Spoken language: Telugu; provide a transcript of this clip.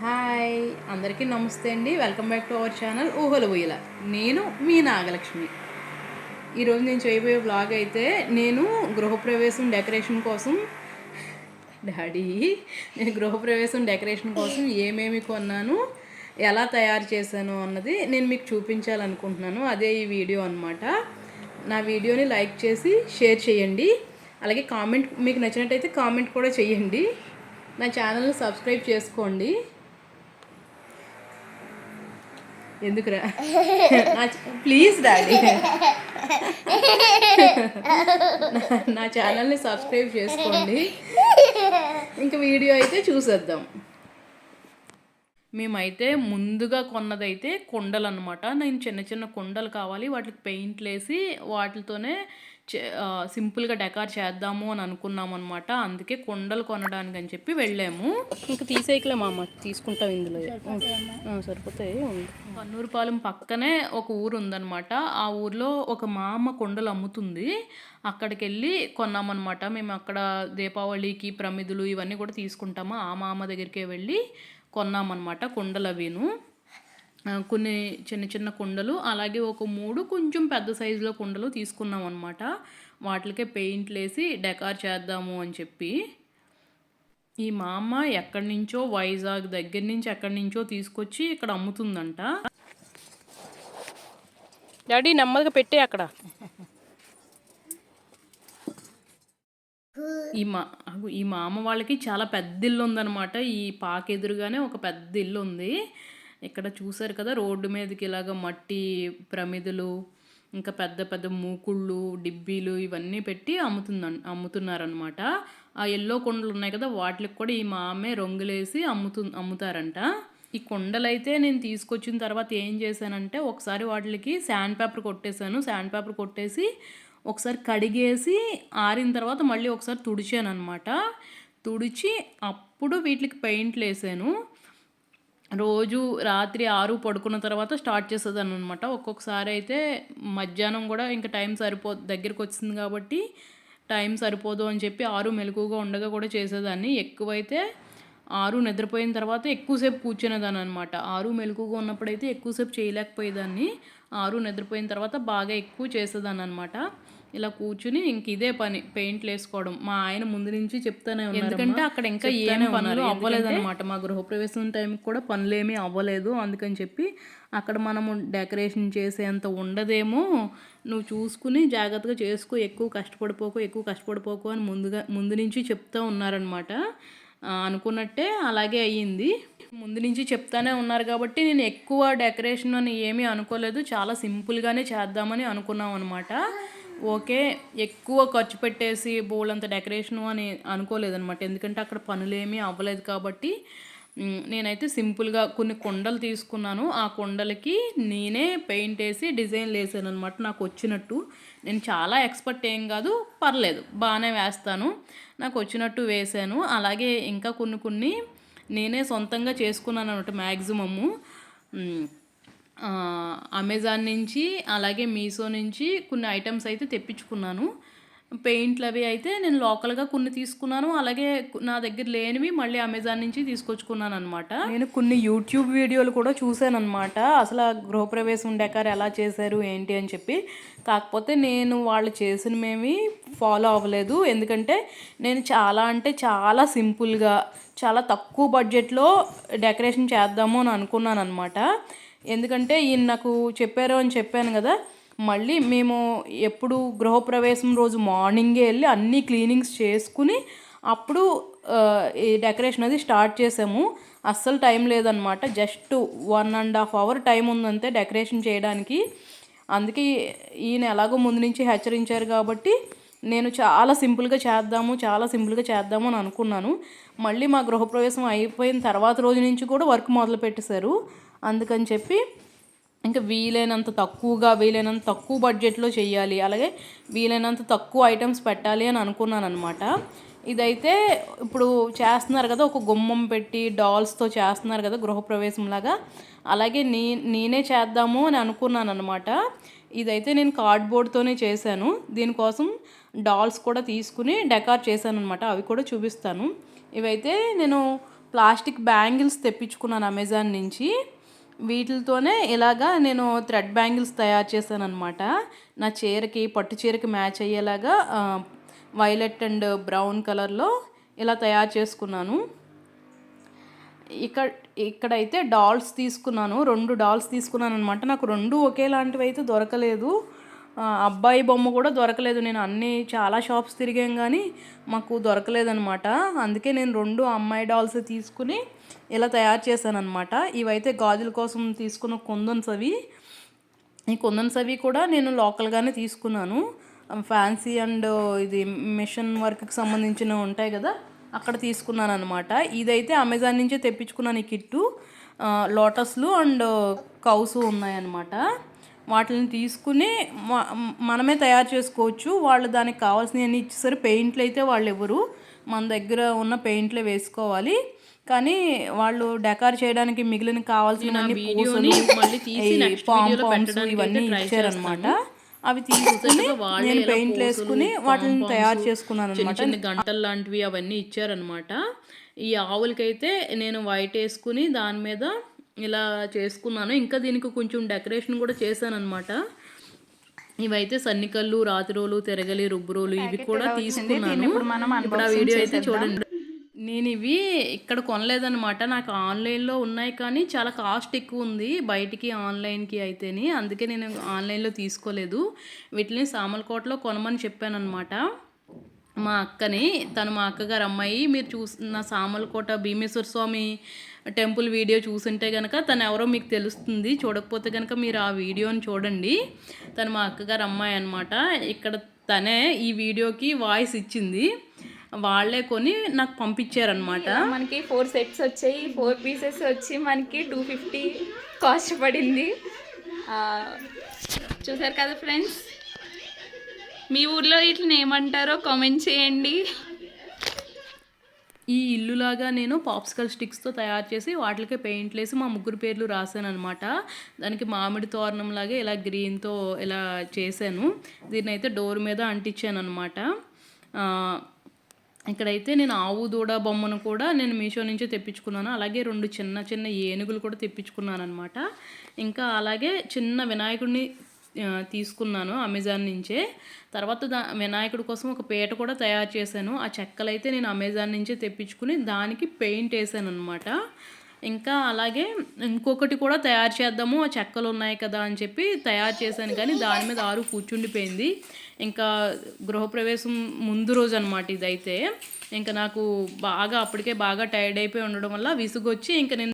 హాయ్ అందరికీ నమస్తే అండి. Welcome back to our channel Oohala Ooyala నేను మీ నాగలక్ష్మి. ఈరోజు నేను చేయబోయే బ్లాగ్ అయితే నేను గృహప్రవేశం డెకరేషన్ కోసం డాడీ నేను గృహప్రవేశం డెకరేషన్ కోసం ఏమేమి కొన్నాను ఎలా తయారు చేశాను అన్నది నేను మీకు చూపించాలనుకుంటున్నాను. అదే ఈ వీడియో అనమాట నా వీడియోని లైక్ చేసి షేర్ చేయండి. అలాగే కామెంట్ మీకు నచ్చినట్టయితే కామెంట్ కూడా చేయండి. నా ఛానల్ని సబ్స్క్రైబ్ చేసుకోండి. ఎందుకురా? ప్లీజ్ డాడీ నా ఛానల్ని సబ్స్క్రైబ్ చేసుకోండి. ఇంకా వీడియో అయితే చూసేద్దాం. మేమైతే ముందుగా కొన్నదైతే కొండలు అనమాట నేను చిన్న చిన్న కొండలు కావాలి వాటికి పెయింట్లు వేసి వాటితోనే సింపుల్గా డెకార్ చేద్దాము అని అనుకున్నాం అనమాట అందుకే కొండలు కొనడానికి అని చెప్పి వెళ్ళాము. ఇంకా తీసేయకలే మామ తీసుకుంటాం ఇందులో. సరిపోతాయి పన్నూరుపాలెం పక్కనే ఒక ఊరు ఉందన్నమాట. ఆ ఊర్లో ఒక మామ కొండలు అమ్ముతుంది. అక్కడికి వెళ్ళి కొన్నామన్నమాట. మేము అక్కడ దీపావళికి ప్రమిదులు ఇవన్నీ కూడా తీసుకుంటాము. ఆ మామ దగ్గరికే వెళ్ళి కొన్నామన్నమాట కొండలు అవిను కొన్ని చిన్న చిన్న కుండలు అలాగే ఒక మూడు కొంచెం పెద్ద సైజులో కుండలు తీసుకున్నాం అనమాట వాటికే పెయింట్లు వేసి డెకార్ చేద్దాము అని చెప్పి. ఈ మా అమ్మ ఎక్కడి నుంచో వైజాగ్ దగ్గర నుంచి ఎక్కడి నుంచో తీసుకొచ్చి ఇక్కడ అమ్ముతుందంట. డాడీ నెమ్మదిగా పెట్టే అక్కడ. ఈ మా ఈ మామ వాళ్ళకి చాలా పెద్ద ఇల్లు ఉందన్నమాట. ఈ పాక ఎదురుగానే ఒక పెద్ద ఇల్లు ఉంది. ఇక్కడ చూసారు కదా రోడ్డు మీదకి ఇలాగ మట్టి ప్రమిదలు ఇంకా పెద్ద పెద్ద మూకుళ్ళు డిబ్బీలు ఇవన్నీ పెట్టి అమ్ముతుంద అమ్ముతున్నారనమాట ఆ ఎల్లో కొండలు ఉన్నాయి కదా వాటికి కూడా ఈ మామే రంగులేసి అమ్ముతు అమ్ముతారంట. ఈ కొండలైతే నేను తీసుకొచ్చిన తర్వాత ఏం చేశానంటే ఒకసారి వాటికి శాండ్ పేపర్ కొట్టేశాను. శాండ్ పేపర్ కొట్టేసి ఒకసారి కడిగేసి ఆరిన తర్వాత మళ్ళీ ఒకసారి తుడిచాను అనమాట తుడిచి అప్పుడు వీటికి పెయింట్లు వేసాను. రోజు రాత్రి ఆరు పడుకున్న తర్వాత స్టార్ట్ చేసేదాన్ని అనమాట ఒక్కొక్కసారి అయితే మధ్యాహ్నం కూడా ఇంకా టైం సరిపో దగ్గరికి వచ్చింది కాబట్టి టైం సరిపోదు అని చెప్పి ఆరు మెలకుగా ఉండగా కూడా చేసేదాన్ని. ఎక్కువైతే ఆరు నిద్రపోయిన తర్వాత ఎక్కువసేపు కూర్చునేదాన్ని అనమాట ఆరు మెలకుగా ఉన్నప్పుడైతే ఎక్కువసేపు చేయలేకపోయేదాన్ని. ఆరు నిద్రపోయిన తర్వాత బాగా ఎక్కువ చేసేదాన్ని అనమాట ఇలా కూర్చుని ఇంక ఇదే పని పెయింట్లు వేసుకోవడం. మా ఆయన ముందు నుంచి చెప్తానే ఉన్నారు ఎందుకంటే అక్కడ ఇంకా ఏం పనులు అవ్వలేదన్నమాట. మా గృహప్రవేశం టైంకి కూడా పనులేమీ అవ్వలేదు. అందుకని చెప్పి అక్కడ మనము డెకరేషన్ చేసేంత ఉండదేమో నువ్వు చూసుకుని జాగ్రత్తగా చేసుకో. ఎక్కువ కష్టపడిపోకు ఎక్కువ కష్టపడిపోకు అని ముందుగా ముందు నుంచి చెప్తా ఉన్నారనమాట అనుకున్నట్టే అలాగే అయ్యింది. ముందు నుంచి చెప్తానే ఉన్నారు కాబట్టి నేను ఎక్కువ డెకరేషన్ అని ఏమీ అనుకోలేదు. చాలా సింపుల్గానే చేద్దామని అనుకున్నాం అనమాట ఓకే ఎక్కువ ఖర్చు పెట్టేసి బోలంత డెకరేషను అని అనుకోలేదనమాట ఎందుకంటే అక్కడ పనులేమీ అవ్వలేదు కాబట్టి నేనైతే సింపుల్గా కొన్ని కొండలు తీసుకున్నాను. ఆ కొండలకి నేనే పెయింట్ వేసి డిజైన్లు వేసాను అనమాట నాకు వచ్చినట్టు. నేను చాలా ఎక్స్పర్ట్ ఏం కాదు పర్లేదు బాగానే వేస్తాను. నాకు వచ్చినట్టు వేసాను. అలాగే ఇంకా కొన్ని కొన్ని నేనే సొంతంగా చేసుకున్నాను అనమాట మ్యాక్సిమము అమెజాన్ నుంచి అలాగే మీషో నుంచి కొన్ని ఐటమ్స్ అయితే తెప్పించుకున్నాను. పెయింట్లు అవి అయితే నేను లోకల్గా కొన్ని తీసుకున్నాను. అలాగే నా దగ్గర లేనివి మళ్ళీ అమెజాన్ నుంచి తీసుకొచ్చుకున్నాను అనమాట నేను కొన్ని యూట్యూబ్ వీడియోలు కూడా చూశాను అనమాట అసలు ఆ గృహప్రవేశం డెకార్ ఎలా చేశారు ఏంటి అని చెప్పి. కాకపోతే నేను వాళ్ళు చేసినవేమి ఫాలో అవ్వలేదు. ఎందుకంటే నేను చాలా అంటే చాలా సింపుల్గా చాలా తక్కువ బడ్జెట్లో డెకరేషన్ చేద్దాము అని అనుకున్నాను అనమాట ఎందుకంటే ఈయన నాకు చెప్పారు అని చెప్పాను కదా మళ్ళీ మేము ఎప్పుడు గృహప్రవేశం రోజు మార్నింగే వెళ్ళి అన్ని క్లీనింగ్స్ చేసుకుని అప్పుడు ఈ డెకరేషన్ అది స్టార్ట్ చేసాము. అస్సలు టైం లేదనమాట just one and half hour time ఉందంతే decoration చేయడానికి. అందుకే ఈయన ఎలాగో ముందు నుంచి హెచ్చరించారు కాబట్టి నేను చాలా సింపుల్గా చేద్దాము చాలా సింపుల్గా చేద్దాము అని అనుకున్నాను. మళ్ళీ మా గృహప్రవేశం అయిపోయిన తర్వాత రోజు నుంచి కూడా వర్క్ మొదలు పెట్టేశారు అందుకని చెప్పి ఇంకా వీలైనంత తక్కువగా వీలైనంత తక్కువ బడ్జెట్లో చేయాలి. అలాగే వీలైనంత తక్కువ ఐటమ్స్ పెట్టాలి అని అనుకున్నాను అనమాట ఇదైతే ఇప్పుడు చేస్తున్నారు కదా ఒక గుమ్మం పెట్టి డాల్స్తో చేస్తున్నారు కదా గృహప్రవేశం లాగా అలాగే నీ నేనే చేద్దాము అని అనుకున్నాను అనమాట ఇదైతే నేను కార్డ్బోర్డ్తోనే చేశాను. దీనికోసం డాల్స్ కూడా తీసుకుని డెకార్ చేశాను అనమాట అవి కూడా చూపిస్తాను. ఇవైతే నేను ప్లాస్టిక్ బ్యాంగిల్స్ తెప్పించుకున్నాను అమెజాన్ నుంచి. వీటితోనే ఇలాగా నేను థ్రెడ్ బ్యాంగిల్స్ తయారు చేశాను అనమాట నా చీరకి పట్టు చీరకి మ్యాచ్ అయ్యేలాగా వైలెట్ అండ్ బ్రౌన్ కలర్లో ఇలా తయారు చేసుకున్నాను. ఇక్కడ ఇక్కడైతే డాల్స్ తీసుకున్నాను. రెండు డాల్స్ తీసుకున్నాను అనమాట నాకు రెండు ఒకేలాంటివి అయితే దొరకలేదు. అబ్బాయి బొమ్మ కూడా దొరకలేదు. నేను అన్ని చాలా షాప్స్ తిరిగాం కానీ మాకు దొరకలేదనమాట అందుకే నేను రెండు అమ్మాయి డాల్స్ తీసుకుని ఇలా తయారు చేశాను అనమాట ఇవైతే గాజుల కోసం తీసుకున్న కుందన్స్ అవి. ఈ కుందన్స్ అవి కూడా నేను లోకల్గానే తీసుకున్నాను. ఫ్యాన్సీ అండ్ ఇది మిషన్ వర్క్కి సంబంధించినవి ఉంటాయి కదా అక్కడ తీసుకున్నాను అనమాట ఇదైతే అమెజాన్ నుంచే తెప్పించుకున్నాను ఈ కిట్టు. లోటస్లు అండ్ కౌస్ ఉన్నాయన్నమాట. వాటిని తీసుకుని మనమే తయారు చేసుకోవచ్చు. వాళ్ళు దానికి కావాల్సినవన్నీ ఇచ్చేసరి పెయింట్లు అయితే వాళ్ళు ఎవరు మన దగ్గర ఉన్న పెయింట్లే వేసుకోవాలి. కానీ వాళ్ళు డెకార్ చేయడానికి మిగిలిన కావాల్సిన వీడియోని మళ్ళీ తీసి next వీడియోలో పెట్టడానికి ఇవన్నీ ఇచ్చారనమాట అవి తీసుకుని వాళ్ళే నేను పెయింట్లు వేసుకుని వాటిని తయారు చేసుకున్నాను చిన్న అనమాట చిన్న గంటలు లాంటివి అవన్నీ ఇచ్చారనమాట ఈ ఆవులకైతే నేను వైట్ వేసుకుని దాని మీద ఇలా చేసుకున్నాను. ఇంకా దీనికి కొంచెం డెకరేషన్ కూడా చేశాను ఇవైతే సన్నికల్లు రాతిరోలు తిరగలి రుబ్బురోలు ఇవి కూడా తీసుకున్నాను. ఇప్పుడు ఆ వీడియో అయితే చూడండి. నేను ఇవి ఇక్కడ కొనలేదనమాట నాకు ఆన్లైన్లో ఉన్నాయి కానీ చాలా కాస్ట్ ఎక్కువ ఉంది. బయటికి ఆన్లైన్కి అయితేని. అందుకే నేను ఆన్లైన్లో తీసుకోలేదు. వీటిని సామలకోటలో కొనమని చెప్పానమాట మా అక్కని తను మా అక్కగారు అమ్మాయి మీరు చూసిన సామలకోట భీమేశ్వర స్వామి టెంపుల్ వీడియో చూసుంటే కనుక తను ఎవరో మీకు తెలుస్తుంది. చూడకపోతే కనుక మీరు ఆ వీడియోని చూడండి. తను మా అక్కగారు అమ్మాయి అనమాట ఇక్కడ తనే ఈ వీడియోకి వాయిస్ ఇచ్చింది. వాళ్ళే కొని నాకు పంపించారనమాట మనకి ఫోర్ సెట్స్ వచ్చాయి. ఫోర్ పీసెస్ వచ్చి మనకి టూ ఫిఫ్టీ కాస్ట్ పడింది. చూసారు కదా ఫ్రెండ్స్ మీ ఊర్లో ఇట్లా ఏమంటారో కామెంట్ చేయండి. ఈ ఇల్లులాగా నేను పాప్సికల్ స్టిక్స్తో తయారు చేసి వాటికి పెయింట్లు వేసి మా ముగ్గురు పేర్లు రాశాను అనమాట దానికి మామిడి తోరణం లాగా ఇలా గ్రీన్తో ఇలా చేశాను. దీన్ని అయితే డోర్ మీద అంటించాను అనమాట ఇక్కడైతే నేను ఆవు దూడ బొమ్మను కూడా నేను మీషో నుంచి తెప్పించుకున్నాను. అలాగే రెండు చిన్న చిన్న ఏనుగులు కూడా తెప్పించుకున్నాను అనమాట ఇంకా అలాగే చిన్న వినాయకుడిని తీసుకున్నాను అమెజాన్ నుంచే. తర్వాత దా వినాయకుడి కోసం ఒక పీట కూడా తయారు చేశాను. ఆ చెక్కలైతే నేను అమెజాన్ నుంచే తెప్పించుకుని దానికి పెయింట్ వేసాను అనమాట ఇంకా అలాగే ఇంకొకటి కూడా తయారు చేద్దాము ఆ చెక్కలు ఉన్నాయి కదా అని చెప్పి తయారు చేశాను. కానీ దాని మీద ఆరు కూర్చుండిపోయింది. ఇంకా గృహప్రవేశం ముందు రోజు అనమాట ఇదైతే. ఇంకా నాకు బాగా అప్పటికే బాగా టైర్డ్ అయిపోయి ఉండడం వల్ల విసుగొచ్చి ఇంకా నేను